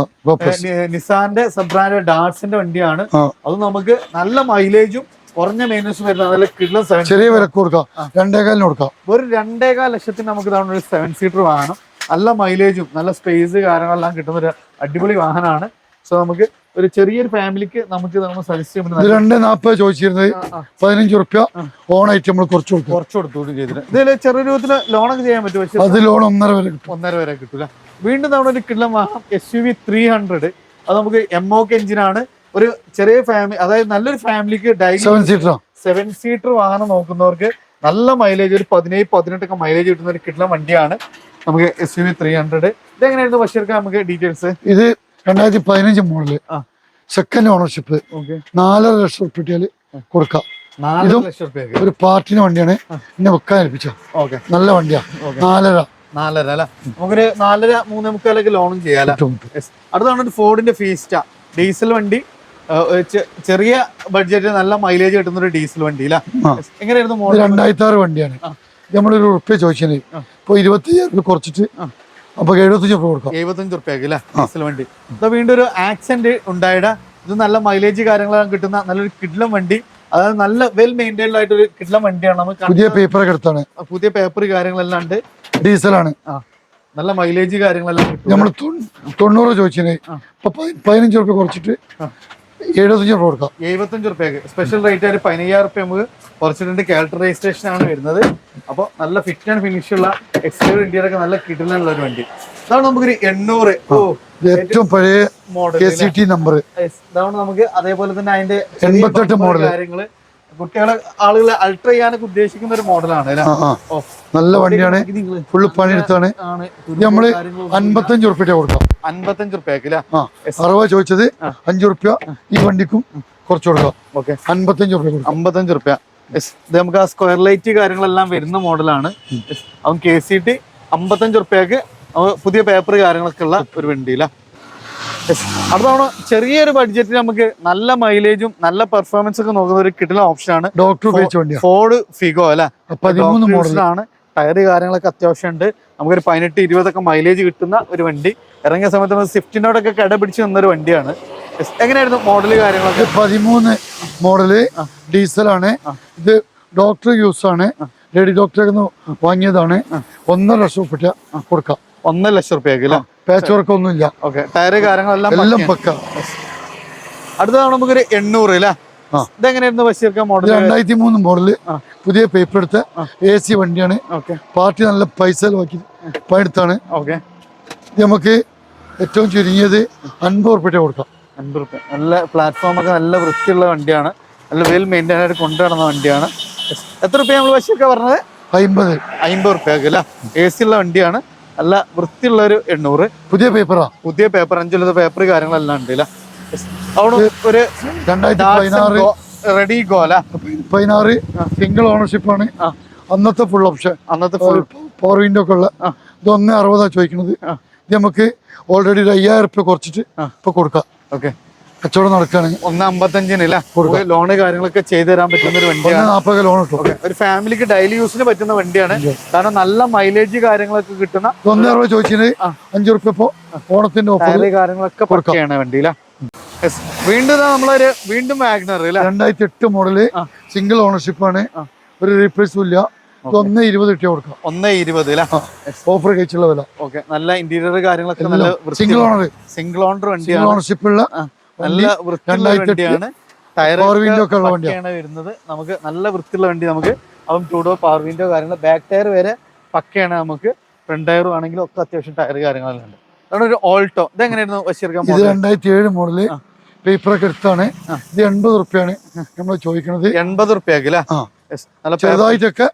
നിസാന്റെ സബ്രാൻഡ് ഡാർസിന്റെ വണ്ടിയാണ്. അത് നമുക്ക് നല്ല മൈലേജും കുറഞ്ഞ മെയിനൻസ് വരുന്ന നല്ല കിള്ളം സെവൻ ചെറിയ വിലക്ക് കൊടുക്കാം. രണ്ടേകാലിന് കൊടുക്കാം. ഒരു രണ്ടേകാൽ ലക്ഷത്തിന് നമുക്ക് ഇതാണ് ഒരു സെവൻ സീറ്റർ വാങ്ങണം നല്ല മൈലേജും നല്ല സ്പേസ് കാര്യങ്ങളെല്ലാം കിട്ടുന്ന ഒരു അടിപൊളി വാഹനമാണ്. സോ നമുക്ക് ഒരു ചെറിയൊരു ഫാമിലിക്ക് നമുക്ക് നമ്മൾ സജസ്റ്റ് ചെയ്യുമ്പോൾ രണ്ട് നാൽപ്പത് ചോദിച്ചിരുന്നത്. പതിനഞ്ച് റുപ്യ ഓണായിട്ട് നമ്മൾ കുറച്ച് കൊടുക്കും. കുറച്ച് കൊടുത്തു ചെയ്തിട്ട്. ഇതിൽ ചെറിയ രൂപത്തിൽ ലോണൊക്കെ ചെയ്യാൻ പറ്റും പക്ഷെ അത് ലോൺ ഒന്നര വരെ കിട്ടും. ഒന്നര വരെ കിട്ടില്ല വീണ്ടും നമ്മുടെ ഒരു കിള്ളം വാഹനം S U V three hundred അത് നമുക്ക് എം ഒക്കെ എഞ്ചിനാണ് ഒരു ചെറിയ ഫാമിലി അതായത് നല്ലൊരു ഫാമിലിക്ക് daily seven seater seven seater വാഹനം നോക്കുന്നവർക്ക് നല്ല മൈലേജ് ഒരു പതിനേഴ് പതിനെട്ടൊക്കെ മൈലേജ് കിട്ടുന്ന ഒരു കിട്ടുന്ന വണ്ടിയാണ്. നമുക്ക് S U V three hundred ഇതെങ്ങനെയായിരുന്നു ബഷീർക്ക് നമുക്ക് ഡീറ്റെയിൽസ് ഇത് രണ്ടായിരത്തി പതിനഞ്ച് മോഡൽ. സെക്കൻഡ് ഓണർഷിപ്പ് നാലര ലക്ഷം റുപ്യ കൊടുക്കാം. നാല് ഇതും- ഒരു പാർട്ടിന് വണ്ടിയാണ് എന്നെ വെക്കാൻ ഏൽപ്പിച്ച നല്ല വണ്ടിയാ. നാലര. നാലര അല്ല? നമുക്കൊരു നാലര മൂന്നേ മുക്കാലൊക്കെ ലോണും ചെയ്യാലോ. അടുത്താണ് ഒരു ഫോർഡിന്റെ ഫീസ്റ്റ ഡീസൽ വണ്ടി. ചെറിയ ബഡ്ജറ്റ് നല്ല മൈലേജ് കിട്ടുന്ന ഒരു ഡീസൽ വണ്ടി അല്ല. എങ്ങനെയായിരുന്നു മോഡൽ രണ്ടായിരത്തി ആറ് വണ്ടിയാണ്. നമ്മളൊരു റുപ്യ ചോദിച്ചത് ഇപ്പൊ ഇരുപത്തി അയ്യായിരം കുറച്ചിട്ട്. അപ്പൊ എഴുപത്തഞ്ച് രൂപ കൊടുക്കാം. എഴുപത്തഞ്ച് റുപ്യക്ക് അല്ലേ ഡീസൽ വണ്ടി. ഇതാ വീണ്ടും ഒരു ആക്സെന്റ് ഉണ്ടായിട. ഇത് നല്ല മൈലേജ് കാര്യങ്ങളെല്ലാം കിട്ടുന്ന നല്ലൊരു കിഡ്ലം വണ്ടി. അതായത് നല്ല വെൽ മെയിന്റൈൻഡ് ആയിട്ട് ഒരു കിഡ്ലം വണ്ടിയാണ്. നമുക്ക് പുതിയ പേപ്പർ എടുത്താണ്. പുതിയ പേപ്പർ കാര്യങ്ങളെല്ലാം ഉണ്ട്. ഡീസലാണ് ആ നല്ല മൈലേജ് കാര്യങ്ങളെല്ലാം കിട്ടും നമ്മൾ തൊണ്ണൂറ് ചോദിച്ചത്. ഇപ്പൊ പതിനഞ്ച് റുപ്യ കുറച്ചിട്ട്. എഴുപത്തഞ്ച് രൂപ കൊടുക്കാം. എഴുപത്തഞ്ച് റുപ്യക്ക് സ്പെഷ്യൽ റേറ്റ് ആയിട്ട് പതിനയ്യായിരം റുപ്യ നമുക്ക് ഒറിജിനലിന്റെ ക്യാരക്ടർ രജിസ്ട്രേഷൻ ആണ് വരുന്നത്. അപ്പോൾ നല്ല ഫിറ്റ് ആൻഡ് ഫിനിഷ് ഉള്ള എക്സ്റ്റീരിയർ ഇന്ത്യയിലൊക്കെ ഒക്കെ നല്ല കിടലുള്ള ഒരു വണ്ടി. ഇതാണ് നമുക്കൊരു എണ്ണൂറ്. ഓ ഏറ്റവും പഴയ മോഡൽ നമ്പർ ഇതാണ് നമുക്ക് അതേപോലെ തന്നെ അതിന്റെ എൺപത്തെട്ട് മോഡൽ കാര്യങ്ങൾ. കുട്ടികളെ ആളുകളെ അൾട്ര ചെയ്യാനൊക്കെ ഉദ്ദേശിക്കുന്ന ഒരു മോഡലാണ് നല്ല വണ്ടിയാണ്. ഫുള്ള് പണിയെടുത്താണ് നമ്മൾ അൻപത്തഞ്ച് റുപ്യ കൊടുക്കാം. അൻപത്തഞ്ച് ആ അറുപത് ചോദിച്ചത് അഞ്ചു റുപ്യ ഈ വണ്ടിക്കും കുറച്ച് കൊടുക്കാം. ഓക്കെ. അൻപത്തഞ്ച് റുപ്യ അമ്പത്തഞ്ച് റുപ്യ ഇത് നമുക്ക് ആ സ്ക്വയർ ലൈറ്റ് കാര്യങ്ങളെല്ലാം വരുന്ന മോഡലാണ് അവൻ കെ സി ടി അമ്പത്തഞ്ച് റുപ്യക്ക് പുതിയ പേപ്പർ കാര്യങ്ങളൊക്കെ ഉള്ള ഒരു വണ്ടിയില്ല അടുത്തവണ ചെറിയൊരു ബഡ്ജറ്റിൽ നമുക്ക് നല്ല മൈലേജും നല്ല പെർഫോമൻസ് ഒക്കെ നോക്കുന്ന ഒരു കിട്ടുന്ന ഓപ്ഷനാണ് ഡോക്ടർ ഉപയോഗിച്ച ഫോർഡ് ഫിഗോ അല്ലെ? പതിമൂന്ന് മോഡലാണ് ടയർ കാര്യങ്ങളൊക്കെ അത്യാവശ്യമുണ്ട് നമുക്കൊരു പതിനെട്ട് ഇരുപതൊക്കെ മൈലേജ് കിട്ടുന്ന ഒരു വണ്ടി. ഇറങ്ങിയ സമയത്ത് നമ്മൾ സ്വിഫ്റ്റിനോടൊക്കെ കട പിടിച്ച് നിന്നൊരു വണ്ടിയാണ്. എങ്ങനെയായിരുന്നു മോഡൽ കാര്യങ്ങളൊക്കെ? പതിമൂന്ന് മോഡൽ ഡീസലാണ് ഇത് ഡോക്ടർ യൂസ് ആണ്. ലേഡി ഡോക്ടറെ വാങ്ങിയതാണ്. ഒന്നര ലക്ഷം റുപ്യ കൊടുക്കാം. ഒന്നര ലക്ഷം റുപ്യക്ക് അല്ലേ? പാച്ച് വർക്ക് ഒന്നുമില്ല. ഓക്കെ ടയർ കാര്യങ്ങളെല്ലാം എല്ലാം. പക്ക. അടുത്തതാണ് നമുക്കൊരു എണ്ണൂറ് അല്ലേ. ഇതെങ്ങനെയായിരുന്നു ബഷീർക്ക മോഡൽ രണ്ടായിരത്തി മൂന്ന് മോഡൽ പുതിയ പേപ്പർ എടുത്ത എ സി വണ്ടിയാണ്. ഓക്കെ പാർട്ടി നല്ല പൈസ ചെലവാക്കി പണിയെടുത്താണ്. ഇത് നമുക്ക് ഏറ്റവും ചുരുങ്ങിയത് അൻപത് റുപ്യ കൊടുക്കാം. അൻപത് റുപ്യ നല്ല പ്ലാറ്റ്ഫോം ഒക്കെ നല്ല വൃത്തിയുള്ള വണ്ടിയാണ്. നല്ല വെൽ മെയിന്റൈൻ ആയിട്ട് കൊണ്ടുനടന്ന വണ്ടിയാണ്. എത്ര റുപ്യ നമ്മൾ ബഷീർക്ക പറഞ്ഞത്? അമ്പത്. അമ്പത് റുപ്യ അല്ലേ എ സി ഉള്ള വണ്ടിയാണ്. നല്ല വൃത്തിയുള്ള ഒരു എണ്ണൂറ്. പുതിയ പേപ്പറാ? പുതിയ പേപ്പർ അഞ്ചുള്ളത് പേപ്പർ കാര്യങ്ങളെല്ലാം ഉണ്ട് അവിടെ ഒരു രണ്ടായിരത്തി പതിനാറ് റെഡി ഗോല പതിനാറ് സിംഗിൾ ഓണർഷിപ്പ് ആണ്. അന്നത്തെ ഫുൾ ഓപ്ഷൻ അന്നത്തെ ഫുൾ പവർ വിൻഡോ ഒക്കെ ഉള്ള. ഇത് ഒന്ന് അറുപതാ ചോദിക്കുന്നത് ഇത് നമുക്ക് ഓൾറെഡി ഒരു അയ്യായിരം റുപ്യ കുറച്ചിട്ട് ഇപ്പൊ കൊടുക്കാം. ഓക്കെ. കച്ചവടം നടക്കുകയാണെങ്കിൽ ഒന്ന് അമ്പത്തഞ്ചിന് അല്ല. ലോണ് കാര്യങ്ങളൊക്കെ ചെയ്തു തരാൻ പറ്റുന്ന ഒരു വണ്ടിയാണ്. നാൽപ്പത് ലോൺ ഒരു ഫാമിലിക്ക് ഡെയിലി യൂസിന് പറ്റുന്ന വണ്ടിയാണ്. കാരണം നല്ല മൈലേജ് കാര്യങ്ങളൊക്കെ കിട്ടുന്ന ഒന്നേ അറുപത് ചോദിച്ചത്. അഞ്ചു റുപ്യ ഇപ്പൊ ഓണത്തിന്റെ ഓഫർ കാര്യങ്ങളൊക്കെ വണ്ടി വണ്ടിയില വീണ്ടും ഇതാ നമ്മളൊരു വീണ്ടും വാഗ്നർ രണ്ടായിരത്തി എട്ട് മോഡൽ സിംഗിൾ ഓണർഷിപ്പ് ആണ്. ഒരു റീപ്ലേസും ഇല്ല. ഒന്ന് ഇരുപത് ഇട്ടേ കൊടുക്കാം. ഒന്ന് ഇരുപത് ഓഫർ കഴിച്ചുള്ള വില. ഓക്കെ നല്ല ഇന്റീരിയർ കാര്യങ്ങളൊക്കെ നല്ല സിംഗിൾ ഓണർ സിംഗിൾ ഓണർ വണ്ടി ഓണർഷിപ്പ് ഉള്ള നല്ല വൃത്തിയുള്ള വണ്ടിയാണ്. ടയർ ഒക്കെ വണ്ടിയാണ് വരുന്നത്. നമുക്ക് നല്ല വൃത്തിയുള്ള വണ്ടി നമുക്ക് അപ്പം ടൂ ഡോർ പവർ വിൻഡോ കാര്യങ്ങൾ. ബാക്ക് ടയർ വരെ പക്കയാണ് നമുക്ക്. ഫ്രണ്ട് ടയറും ആണെങ്കിലും ഒക്കെ അത്യാവശ്യം ടയർ കാര്യങ്ങളെല്ലാം ഉണ്ട്. അതാണ് ഒരു ഓൾട്ടോ ഇതെങ്ങനെയായിരുന്നു ബഷീർക്കാൻ ഇത് രണ്ടായിരത്തി ഏഴ് മോഡൽ. പേപ്പറൊക്കെ എടുത്താണ്. ഇത് എൺപത് റുപ്യാണ് നമ്മൾ ചോദിക്കുന്നത് എൺപത് റുപ്യാക്കില്ല. നല്ല ചെറുതായിട്ടൊക്കെ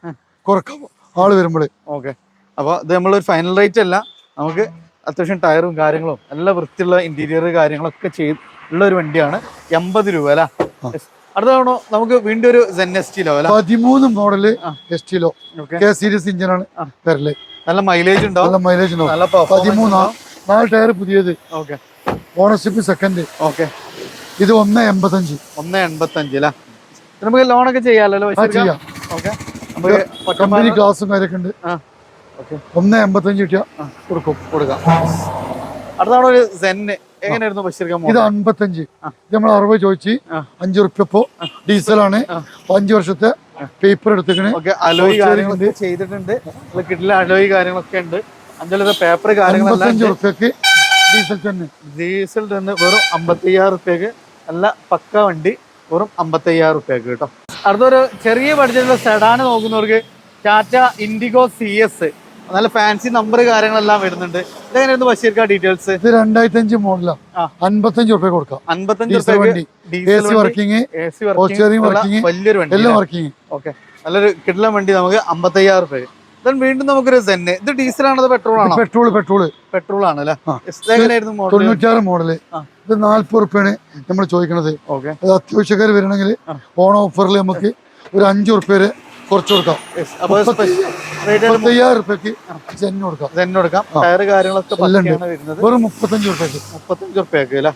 കുറക്കാം ആൾ വരുമ്പോൾ ഓക്കെ. അപ്പോൾ ഇത് നമ്മളൊരു ഫൈനൽ റേറ്റ് അല്ല. നമുക്ക് അത്യാവശ്യം ടയറും കാര്യങ്ങളും നല്ല വൃത്തിയുള്ള ഇന്റീരിയർ കാര്യങ്ങളൊക്കെ ചെയ്ത് ഉള്ള ഒരു വണ്ടിയാണ് എൺപത് രൂപ അല്ല? അടുത്താണോ നമുക്ക് വീണ്ടും ഒരു സെൻ എസ് ടിലോ അല്ല? പതിമൂന്ന് മോഡൽ ആ. എസ് ടിലോ കെ സീരീസ് ഇഞ്ചിനാണ് ആണ് വരൽ. നല്ല മൈലേജ് ഉണ്ടാവും നല്ല മൈലേജ് ഉണ്ടാവും. നല്ല നാല് ടയർ പുതിയത്. ഓക്കെ ഓണർഷിപ്പ് സെക്കൻഡ് ഓക്കെ ഇത് ഒന്ന് എൺപത്തഞ്ച്. ഒന്ന് എൺപത്തഞ്ച് അല്ലേ? നമുക്ക് ലോണൊക്കെ ചെയ്യാമല്ലോ ചെയ്യാം. ഓക്കെ കമ്പനി ക്ലാസ്സും കാര്യമൊക്കെ ഉണ്ട്. ഒന്ന് എൺപത്തഞ്ച് കിട്ടിയ ആ, കൊടുക്കും. കൊടുക്കാം. അടുത്താണ് ഒരു സെന്ന് എങ്ങനെയായിരുന്നു ബഷീർക്കാൻ ഇത് അൻപത്തഞ്ച്. നമ്മൾ അറുപത് ചോദിച്ച് അഞ്ചു റുപ്യ ഇപ്പോ ഡീസലാണ്. ആണ് അഞ്ചു വർഷത്തെ പേപ്പർ എടുത്തേക്കണേ അലോയി കാര്യങ്ങളൊക്കെ ചെയ്തിട്ടുണ്ട്. കിട്ടില്ല അലോയി കാര്യങ്ങളൊക്കെ ഉണ്ട്. അഞ്ചലത്തെ പേപ്പർ കാര്യങ്ങളൊക്കെ അൻപത്തഞ്ച് ഡീസൽ തന്നെ. ഡീസൽ തന്നെ വെറും അമ്പത്തയ്യായിരം റുപ്യക്ക് നല്ല പക്ക വണ്ടി വെറും അമ്പത്തയ്യായിരം റുപ്യക്ക് കേട്ടോ. അടുത്തൊരു ചെറിയ ബഡ്ജറ്റിലുള്ള സെഡാന് നോക്കുന്നവർക്ക് ടാറ്റ ഇൻഡിഗോ സി എസ് നല്ല ഫാൻസി നമ്പർ കാര്യങ്ങളെല്ലാം വരുന്നുണ്ട്. ഇതെങ്ങനെയായിരുന്നു ബഷീർക്ക ഡീറ്റെയിൽസ് ഇത് രണ്ടായിരത്തി അഞ്ച് മോഡലാണ്. അൻപത്തഞ്ച് റുപ്യ കൊടുക്കാം. അൻപത്തഞ്ച് ഡീസൽ വർക്കിംഗ് വലിയൊരു വണ്ടി എല്ലാം വർക്കിംഗ് ഓക്കെ നല്ലൊരു കിടിലൻ വണ്ടി നമുക്ക് അമ്പത്തയ്യായിരം റുപ്യ വീണ്ടും നമുക്കൊരു സെന്ന് ഇത് ഡീസലാണോ പെട്രോൾ ആണോ? പെട്രോൾ പെട്രോൾ പെട്രോൾ ആണ് അല്ലേ? തൊണ്ണൂറ്റാറ് മോഡൽ. ഇത് നാല്പത് റുപ്യാണ് നമ്മൾ ചോദിക്കണത്. അത് അത്യാവശ്യക്കാർ വരണമെങ്കിൽ. ഓണ ഓഫറിൽ നമുക്ക് ഒരു അഞ്ചു റുപ്യ വരെ കുറച്ച് കൊടുക്കാം. മുപ്പത്തയ്യായിരം ഉറുപ്പ്യക്ക് ജെന്ന് കൊടുക്കാം. ജെന്നു കൊടുക്കാം. ടയർ കാര്യങ്ങളൊക്കെ വരുന്നത്. വെറും മുപ്പത്തഞ്ച് റുപ്യക്ക്. മുപ്പത്തഞ്ച് റുപ്യക്ക് അല്ലേ?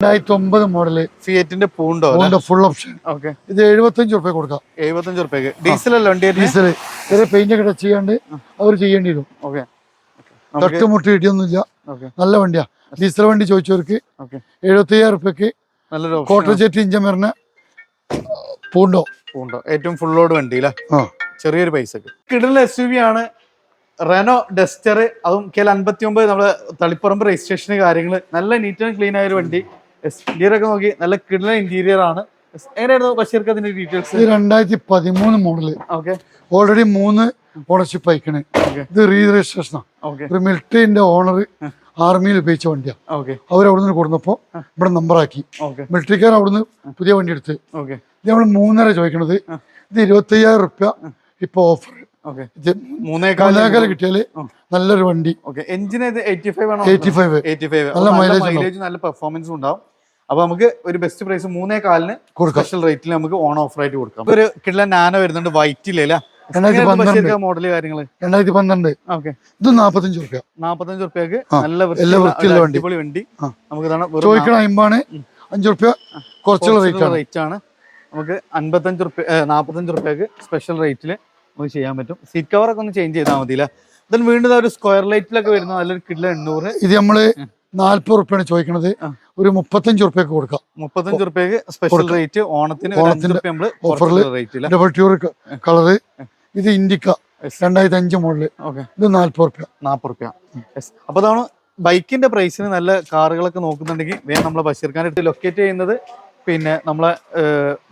രണ്ടായിരത്തി ഒമ്പത് മോഡൽ ഫിയറ്റിന്റെ പൂണ്ടോ ഫുൾ ഓപ്ഷൻ ഓക്കെ ഇത് എഴുപത്തഞ്ച് കൊടുക്കാം. എഴുപത്തഞ്ച് റുപ്യക്ക്. ഡീസൽ അല്ല വണ്ടി ഡീസൽ ചെറിയ പെയിന്റ് ഒക്കെ ടച്ച് ചെയ്യാണ്ട് അവർ ചെയ്യേണ്ടി വരും. ഓക്കെ തട്ടുമുട്ട് കിട്ടിയൊന്നുമില്ല ഓക്കെ നല്ല വണ്ടിയാ. ഡീസൽ വണ്ടി ചോദിച്ചവർക്ക് എഴുപത്തി അയ്യായിരം റുപ്യക്ക് കോട്ടർ ജെറ്റ് ഇഞ്ചൻ വരുന്ന പൂണ്ടോ? പൂണ്ടോ? ഏറ്റവും ഫുൾ ലോഡ് വണ്ടി അല്ലേ ചെറിയൊരു പൈസക്ക്. കിടലിന് എസ് യു വി ആണ്. റെനോ ഡസ്റ്റർ അതും കെ എൽ അൻപത്തി ഒമ്പത് നമ്മളെ തളിപ്പറമ്പ് രജിസ്ട്രേഷന് കാര്യങ്ങൾ നല്ല നീറ്റ് ആൻഡ് ക്ലീൻ ആയ ഒരു വണ്ടി ഇന്റീരിയർ ഒക്കെ നോക്കി നല്ല കിടലൻ ഇന്റീരിയർ ആണ്. എങ്ങനെയായിരുന്നു ബഷീർക്ക് അതിന്റെ ഡീറ്റെയിൽസ് ഇത് രണ്ടായിരത്തി പതിമൂന്ന് മോഡൽ ഓക്കെ ഓൾറെഡി മൂന്ന് ഓണർഷിപ്പ് അയക്കണേ ഇത് റീ രജിസ്ട്രേഷനാണ് ഒരു മിലിറ്ററിന്റെ ഓണർ ആർമിയിൽ ഉപയോഗിച്ച വണ്ടിയാ. അവർ അവിടുന്ന് കൊടുന്നപ്പോ ഇവിടെ നമ്പറാക്കി ആക്കി. മിലിറ്ററിക്കാർ അവിടുന്ന് പുതിയ വണ്ടി എടുത്ത്. ഇത് നമ്മൾ മൂന്നര ചോദിക്കണത്. ഇത് ഇരുപത്തയ്യായിരം റുപ്യ ഇപ്പൊ ഓഫർ കിട്ടിയാൽ നല്ലൊരു വണ്ടി. എഞ്ചിന് എഞ്ചിൻ എയ്റ്റി ഫൈവ് ആണ്? എയ്റ്റി ഫൈവ് നല്ല മൈലേജ് നല്ല പെർഫോമൻസ് ഉണ്ടാവും. അപ്പൊ നമുക്ക് ഒരു ബെസ്റ്റ് പ്രൈസ് മൂന്നേ കാലിന് സ്പെഷ്യൽ റേറ്റിൽ നമുക്ക് ഓൺ ഓഫർ ആയിട്ട് കൊടുക്കാം. ഒരു കിട്ടുന്ന നാനോ വരുന്നുണ്ട് വൈറ്റ് ഇല്ല രണ്ടായിരത്തി പന്ത്രണ്ട്. മോഡൽ കാര്യങ്ങൾ? രണ്ടായിരത്തി പന്ത്രണ്ട്. ഓക്കെ ഇത് നാപ്പത്തഞ്ച് റുപ്യ നാപ്പത്തഞ്ച് റുപ്യക്ക് നല്ല എല്ലാ വൃത്തിയുള്ള വൃത്തിയുള്ള അടിപൊളി വണ്ടി. നമുക്ക് ഇതാണ് ചോദിക്കണ അമ്പതാണ് അഞ്ച് റുപ്യ കുറച്ചുള്ള റേറ്റ് ആണ്. റേറ്റ് ആണ്. നമുക്ക് അൻപത്തഞ്ച് റുപ്യ നാപ്പത്തഞ്ച് റുപ്യക്ക് സ്പെഷ്യൽ റേറ്റിൽ നമുക്ക് ചെയ്യാൻ പറ്റും. സീറ്റ് കവർ ഒക്കെ ഒന്ന് ചേഞ്ച് ചെയ്താൽ മതി ദെൻ വീണ്ടും ഒരു സ്ക്വയർ ലൈറ്റിലൊക്കെ വരുന്ന നല്ലൊരു കിഡ്ല എണ്ണൂറ്. ഇത് നമ്മൾ നാല്പത് റുപ്യാണ് ചോദിക്കണത്. ഒരു മുപ്പത്തഞ്ച് റുപ്യക്ക് കൊടുക്കാം. മുപ്പത്തഞ്ച് റുപ്യക്ക് സ്പെഷ്യൽ റേറ്റ് ഓണത്തിന് ഓണത്തിന് ഓഫറിൽ ഡബിൾ ട്യൂർ കളറ്. ഇത് ഇൻഡിക്ക രണ്ടായിരത്തി അഞ്ച് മോഡൽ. ഇത് നാല്പത് റുപ്യ നാൽപ്പത് റുപ്യ അപ്പൊ അതാണ് ബൈക്കിന്റെ പ്രൈസിന് നല്ല കാറുകളൊക്കെ നോക്കുന്നുണ്ടെങ്കിൽ വേഗം നമ്മളെ ബഷീർഖാന്റെ എടുത്ത് ലൊക്കേറ്റ് ചെയ്യുന്നത്. പിന്നെ നമ്മളെ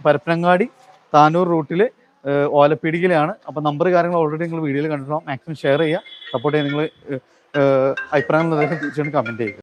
പരപ്പനങ്ങാടി താനൂർ റൂട്ടിൽ ഓലപ്പീടികയിലാണ്. അപ്പോൾ നമ്പർ കാര്യങ്ങൾ ഓൾറെഡി നിങ്ങൾ വീഡിയോയിൽ കണ്ടിട്ടുണ്ടാവും. മാക്സിമം ഷെയർ ചെയ്യുക. സപ്പോർട്ട് ചെയ്യുക. നിങ്ങൾ അഭിപ്രായങ്ങൾ നിർദ്ദേശം തീർച്ചയായിട്ടും കമന്റ് ചെയ്യുക.